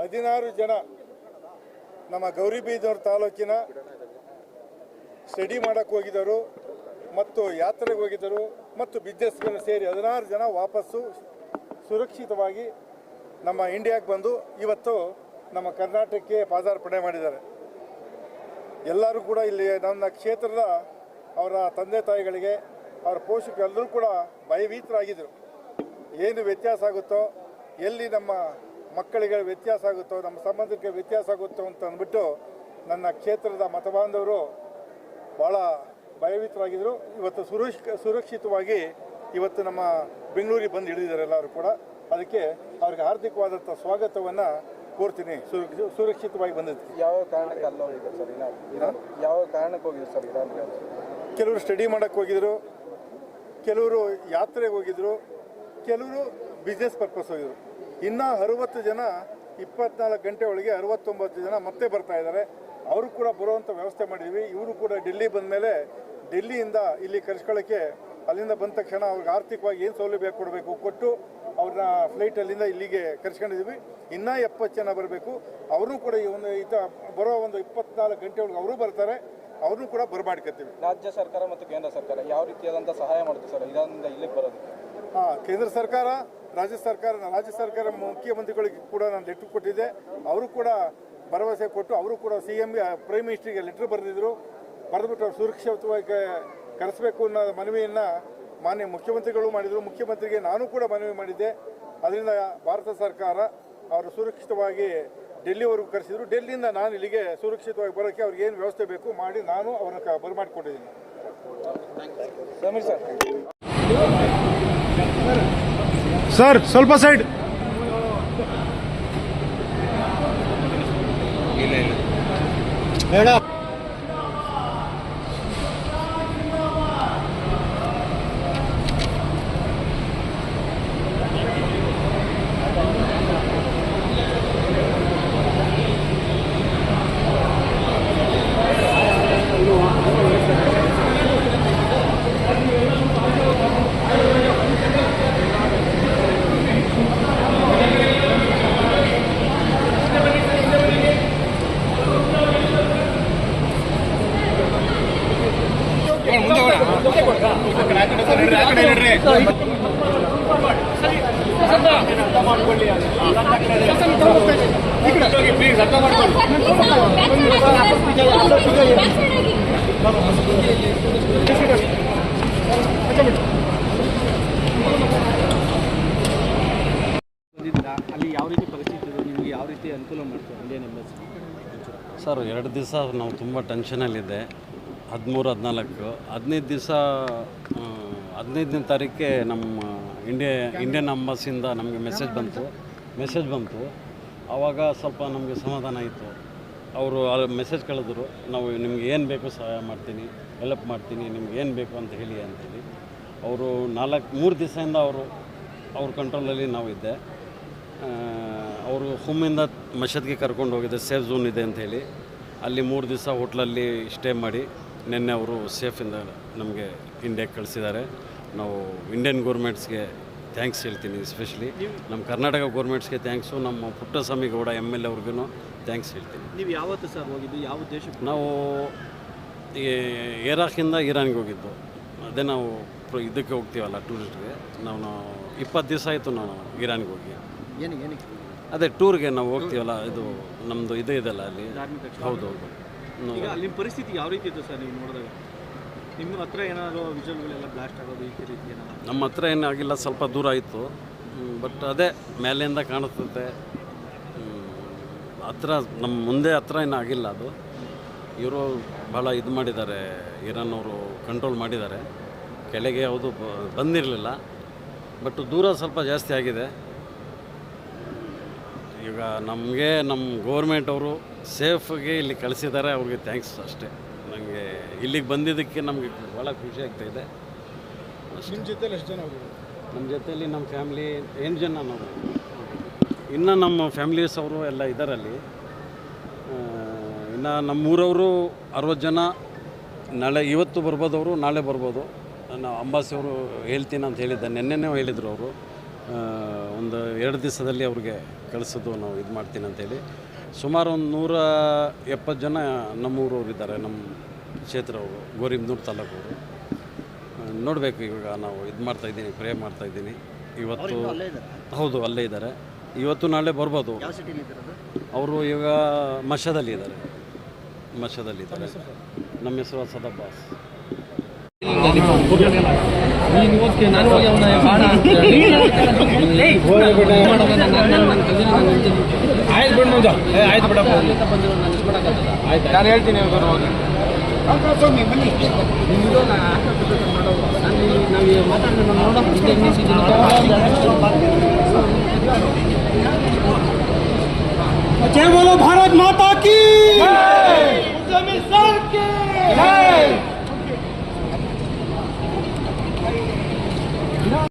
ಹದಿನಾರು ಜನ ನಮ್ಮ ಗೌರಿಬೀದೂರು ತಾಲೂಕಿನ ಸ್ಟಡಿ ಮಾಡಕ್ಕೆ ಹೋಗಿದ್ದರು ಮತ್ತು ಯಾತ್ರೆಗೆ ಹೋಗಿದ್ದರು ಮತ್ತು ಬಿಸ್ನೆಸ್ಗಳು ಸೇರಿ ಹದಿನಾರು ಜನ ವಾಪಸ್ಸು ಸುರಕ್ಷಿತವಾಗಿ ನಮ್ಮ ಇಂಡಿಯಾಗೆ ಬಂದು ಇವತ್ತು ನಮ್ಮ ಕರ್ನಾಟಕಕ್ಕೆ ಪಾದಾರ್ಪಣೆ ಮಾಡಿದ್ದಾರೆ. ಎಲ್ಲರೂ ಕೂಡ ಇಲ್ಲಿ ನನ್ನ ಕ್ಷೇತ್ರದ ಅವರ ತಂದೆ ತಾಯಿಗಳಿಗೆ, ಅವರ ಪೋಷಕರೆಲ್ಲರೂ ಕೂಡ ಭಯಭೀತರಾಗಿದ್ದರು. ಏನು ವ್ಯತ್ಯಾಸ ಆಗುತ್ತೋ, ಎಲ್ಲಿ ನಮ್ಮ ಮಕ್ಕಳಿಗೆ ವ್ಯತ್ಯಾಸ ಆಗುತ್ತೋ ನಮ್ಮ ಸಂಬಂಧಕ್ಕೆ ವ್ಯತ್ಯಾಸ ಆಗುತ್ತೋ ಅಂತ ಅಂದ್ಬಿಟ್ಟು ನನ್ನ ಕ್ಷೇತ್ರದ ಮತಬಾಂಧವರು ಭಾಳ ಭಯಭೀತರಾಗಿದ್ದರು ಇವತ್ತು ಸುರಕ್ಷ ಸುರಕ್ಷಿತವಾಗಿ ಇವತ್ತು ನಮ್ಮ ಬೆಂಗಳೂರಿಗೆ ಬಂದು ಇಳಿದಿದ್ದಾರೆ ಎಲ್ಲರೂ ಕೂಡ. ಅದಕ್ಕೆ ಅವ್ರಿಗೆ ಹಾರ್ದಿಕವಾದಂಥ ಸ್ವಾಗತವನ್ನು ಕೋರ್ತೀನಿ. ಸುರಕ್ಷ ಸುರಕ್ಷಿತವಾಗಿ ಬಂದಿದ್ದು ಯಾವ ಕಾರಣಕ್ಕೆ ಅಲ್ಲ ಸರ್ ಯಾವ ಕಾರಣಕ್ಕೆ ಹೋಗಿದ್ರು ಸರ್ ಕೆಲವರು ಸ್ಟಡಿ ಮಾಡೋಕ್ಕೆ ಹೋಗಿದ್ರು ಕೆಲವರು ಯಾತ್ರೆಗೆ ಹೋಗಿದ್ರು ಕೆಲವರು ಬಿಸ್ನೆಸ್ ಪರ್ಪಸ್ ಹೋಗಿದ್ರು. ಇನ್ನು ಅರವತ್ತು ಜನ, ಇಪ್ಪತ್ನಾಲ್ಕು ಗಂಟೆ ಒಳಗೆ ಅರವತ್ತೊಂಬತ್ತು ಜನ ಮತ್ತೆ ಬರ್ತಾ ಇದ್ದಾರೆ. ಅವರು ಕೂಡ ಬರುವಂಥ ವ್ಯವಸ್ಥೆ ಮಾಡಿದ್ವಿ. ಇವರು ಕೂಡ ಡೆಲ್ಲಿ ಬಂದ ಮೇಲೆ ಡೆಲ್ಲಿಯಿಂದ ಇಲ್ಲಿ ಕರ್ಸ್ಕೊಳ್ಳೋಕ್ಕೆ ಅಲ್ಲಿಂದ ಬಂದ ತಕ್ಷಣ ಅವ್ರಿಗೆ ಆರ್ಥಿಕವಾಗಿ ಏನು ಸೌಲಭ್ಯ ಕೊಡಬೇಕು ಕೊಟ್ಟು ಅವ್ರನ್ನ ಫ್ಲೈಟ್ ಅಲ್ಲಿಂದ ಇಲ್ಲಿಗೆ ಕರ್ಸ್ಕೊಂಡಿದ್ದೀವಿ ಇನ್ನೂ ಎಪ್ಪತ್ತು ಜನ ಬರಬೇಕು. ಅವರು ಕೂಡ ಈ ಒಂದು ಈತ ಬರೋ ಒಂದು ಇಪ್ಪತ್ನಾಲ್ಕು ಗಂಟೆ ಒಳಗೆ ಅವರು ಬರ್ತಾರೆ. ಅವ್ರನ್ನೂ ಕೂಡ ಬರಮಾಡ್ಕೊತೀವಿ ರಾಜ್ಯ ಸರ್ಕಾರ ಮತ್ತು ಕೇಂದ್ರ ಸರ್ಕಾರ ಯಾವ ರೀತಿಯಾದಂಥ ಸಹಾಯ ಮಾಡುತ್ತೆ ಸರ್? ಇದರಿಂದ ಇಲ್ಲಿಗೆ ಬರೋದಕ್ಕೆ? ಹಾಂ ಕೇಂದ್ರ ಸರ್ಕಾರ, ರಾಜ್ಯ ಸರ್ಕಾರ ರಾಜ್ಯ ಸರ್ಕಾರ ಮುಖ್ಯಮಂತ್ರಿಗಳಿಗೆ ಕೂಡ ನಾನು ಲೆಟ್ರ್ ಕೊಟ್ಟಿದ್ದೆ. ಅವರು ಕೂಡ ಭರವಸೆ ಕೊಟ್ಟು ಅವರು ಕೂಡ ಸಿ ಎಂ ಪ್ರೈಮ್ ಮಿನಿಸ್ಟ್ರಿಗೆ ಲೆಟ್ರ್ ಬರೆದಿದ್ದರು ಬರೆದ್ಬಿಟ್ಟು ಸುರಕ್ಷಿತವಾಗಿ ಕರೆಸಬೇಕು ಅನ್ನೋ ಮನವಿಯನ್ನು ಮಾನ್ಯ ಮುಖ್ಯಮಂತ್ರಿಗಳು ಮಾಡಿದರು. ಮುಖ್ಯಮಂತ್ರಿಗೆ ನಾನು ಕೂಡ ಮನವಿ ಮಾಡಿದ್ದೆ. ಅದರಿಂದ ಭಾರತ ಸರ್ಕಾರ ಅವರು ಸುರಕ್ಷಿತವಾಗಿ ಡೆಲ್ಲಿವರೆಗೂ ಕರೆಸಿದ್ರು. ಡೆಲ್ಲಿಯಿಂದ ನಾನು ಇಲ್ಲಿಗೆ ಸುರಕ್ಷಿತವಾಗಿ ಬರೋಕ್ಕೆ ಅವ್ರಿಗೆ ಏನು ವ್ಯವಸ್ಥೆ ಬೇಕು ಮಾಡಿ ನಾನು ಅವ್ರನ್ನ ಸಮೀರ್ ಸರ್ ಸ್ವಲ್ಪ ಸೈಡ್. ಅಲ್ಲಿ ಯಾವ ರೀತಿ ಪರಿಸ್ಥಿತಿ ನಿಮಗೆ ಯಾವ ರೀತಿ ಅನುಕೂಲ ಮಾಡ್ತಾರೆ ಇಂಡಿಯನ್ ಸರ್, ಎರಡು ದಿವಸ ನಾವು ತುಂಬ ಟೆನ್ಷನಲ್ಲಿದ್ದೆ ಹದಿಮೂರು, ಹದಿನಾಲ್ಕು. ಹದಿನೈದು ದಿವಸ ಹದಿನೈದನೇ ತಾರೀಕೆ ನಮ್ಮ ಇಂಡಿಯಾ, ಇಂಡಿಯನ್ ಅಂಬಾಸಿಂದ ನಮಗೆ ಮೆಸೇಜ್ ಬಂತು. ಮೆಸೇಜ್ ಬಂತು. ಆವಾಗ ಸ್ವಲ್ಪ ನಮಗೆ ಸಮಾಧಾನ ಆಯಿತು. ಅವರು ಮೆಸೇಜ್ ಕಳೆದ್ರು, ನಾವು ನಿಮ್ಗೆ ಏನು ಬೇಕು ಸಹಾಯ ಮಾಡ್ತೀನಿ ಹೆಲ್ಪ್ ಮಾಡ್ತೀನಿ, ನಿಮ್ಗೆ ಏನು ಬೇಕು ಅಂತ ಹೇಳಿ ಅಂತೇಳಿ. ಅವರು ನಾಲ್ಕು, ಮೂರು ದಿವಸದಿಂದ ಅವರು, ಅವ್ರ ಕಂಟ್ರೋಲಲ್ಲಿ ನಾವು ಇದ್ದೆ. ಅವರು ಹುಮ್ಮಿಂದ ಮಷದ್ಗೆ ಕರ್ಕೊಂಡು ಹೋಗಿದ್ದೆ ಸೇಫ್ ಝೋನ್ ಇದೆ ಅಂತ ಹೇಳಿ. ಅಲ್ಲಿ ಮೂರು ದಿವಸ ಹೋಟ್ಲಲ್ಲಿ ಸ್ಟೇ ಮಾಡಿ. ನಿನ್ನೆ ಅವರು ಸೇಫಿಂದ ನಮಗೆ ಇಂಡಿಯಾಗೆ ಕಳಿಸಿದ್ದಾರೆ. ನಾವು ಇಂಡಿಯನ್ ಗೋರ್ಮೆಂಟ್ಸ್ಗೆ ಥ್ಯಾಂಕ್ಸ್ ಹೇಳ್ತೀನಿ ಎಸ್ಪೆಷಲಿ ನಮ್ಮ ಕರ್ನಾಟಕ ಗೋರ್ಮೆಂಟ್ಸ್ಗೆ ಥ್ಯಾಂಕ್ಸು ನಮ್ಮ ಪುಟ್ಟಸ್ವಾಮಿ ಗೌಡ ಎಂ ಎಲ್ ಅವ್ರಿಗೂ ಥ್ಯಾಂಕ್ಸ್ ಹೇಳ್ತೀನಿ. ನೀವು ಯಾವತ್ತು ಸರ್ ಹೋಗಿದ್ದು? ಯಾವ ದೇಶಕ್ಕೆ ನಾವು ಈ ಏರಾಕಿಂದ ಇರಾನ್ಗೆ ಹೋಗಿದ್ದು. ಅದೇ ನಾವು ಪ್ರ- ಇದಕ್ಕೆ ಹೋಗ್ತೀವಲ್ಲ ಟೂರಿಸ್ಟ್ಗೆ ನಾವು ನಾವು ಇಪ್ಪತ್ತು ದಿವಸ ಆಯಿತು ನಾನು ಇರಾನ್ಗೆ ಹೋಗಿ. ಏನು ಏನಕ್ಕೆ? ಅದೇ ಟೂರ್ಗೆ ನಾವು ಹೋಗ್ತೀವಲ್ಲ ಇದು ನಮ್ಮದು ಇದೇ ಇದೆಲ್ಲ ಅಲ್ಲಿ. ಹೌದು ಹೌದು. ಈಗ ಅಲ್ಲಿನ ಪರಿಸ್ಥಿತಿ ಯಾವ ರೀತಿ ಇತ್ತು ಸರ್ ನೀವು ನೋಡಿದಾಗ? ನಿಮ್ಮ ಹತ್ರ ಏನಾದರೂ ವಿಜುವಲ್ಗಳೆಲ್ಲ ಬ್ಲಾಸ್ಟ್ ಆಗೋದು ಈ ರೀತಿ ಏನಾದ್ರು? ನಮ್ಮ ಹತ್ರ ಏನಾಗಿಲ್ಲ ಸ್ವಲ್ಪ ದೂರ ಆಯಿತು ಬಟ್ ಅದೇ ಮೇಲಿಂದ ಕಾಣಿಸ್ತದೆ ಹತ್ರ ನಮ್ಮ ಮುಂದೆ ಹತ್ರ ಏನೂ ಆಗಿಲ್ಲ ಅದು. ಇವರು ಭಾಳ ಇದು ಮಾಡಿದ್ದಾರೆ ಇರಾನ್ ಅವರು ಕಂಟ್ರೋಲ್ ಮಾಡಿದ್ದಾರೆ. ಕೆಳಗೆ ಯಾವುದು ಬ- ಬಂದಿರಲಿಲ್ಲ. ಬಟ್ ದೂರ ಸ್ವಲ್ಪ ಜಾಸ್ತಿ ಆಗಿದೆ. ಈಗ ನಮಗೆ ನಮ್ಮ ಗೌರ್ಮೆಂಟ್ ಅವರು ಸೇಫ್ಗೆ ಇಲ್ಲಿ ಕಳಿಸಿದ್ದಾರೆ ಅವ್ರಿಗೆ ಥ್ಯಾಂಕ್ಸ್ ಅಷ್ಟೇ. ನನಗೆ ಇಲ್ಲಿಗೆ ಬಂದಿದ್ದಕ್ಕೆ ನಮಗೆ ಭಾಳ ಖುಷಿ ಆಗ್ತಾಯಿದೆ ನಿಮ್ಮ ಜೊತೆಲಿ ಎಷ್ಟು ಜನ ನಮ್ಮ ಜೊತೆಯಲ್ಲಿ ನಮ್ಮ ಫ್ಯಾಮ್ಲಿ ಎಂಟು ಜನ ನಾವು. ಇನ್ನು ನಮ್ಮ ಫ್ಯಾಮ್ಲೀಸ್ ಅವರು ಎಲ್ಲ ಇದ್ದಾರಲ್ಲಿ ಇನ್ನು ನಮ್ಮೂರವರು ಅರವತ್ತು ಜನ ನಾಳೆ ಇವತ್ತು ಬರ್ಬೋದವರು ಅವರು ನಾಳೆ ಬರ್ಬೋದು. ನಾನು ಅಂಬಾಸಿ ಅವರು ಹೇಳ್ತೀನಿ ಅಂತ ಹೇಳಿದ್ದೆ ನಿನ್ನೆನೇ ಹೇಳಿದರು ಅವರು. ಒಂದು ಎರಡು ದಿವಸದಲ್ಲಿ ಅವ್ರಿಗೆ ಕಳಿಸೋದು ನಾವು ಇದು ಮಾಡ್ತೀನಿ ಅಂತೇಳಿ. ಸುಮಾರು ಒಂದು ನೂರ ಎಪ್ಪತ್ತು ಜನ ನಮ್ಮೂರವ್ರು ಇದ್ದಾರೆ ನಮ್ಮ ಕ್ಷೇತ್ರವರು ಗೋರಿಬ್ನೂರು ತಾಲೂಕವರು. ನೋಡಬೇಕು ಇವಾಗ ನಾವು ಇದು ಮಾಡ್ತಾಯಿದ್ದೀನಿ ಪ್ರೇ ಮಾಡ್ತಾಯಿದ್ದೀನಿ ಇವತ್ತು ಹೌದು ಅಲ್ಲೇ ಇದ್ದಾರೆ. ಇವತ್ತು ನಾಳೆ ಬರ್ಬೋದು ಅವರು. ಇವಾಗ ಮಶದಲ್ಲಿ ಇದ್ದಾರೆ. ಮಶದಲ್ಲಿ ಇದ್ದಾರೆ. ನಮ್ಮ ಹೆಸರು ಸದಬ್ಬಾಸ್ ನಾನು ಹೇಳ್ತೀನಿ जय बोलो भारत माता की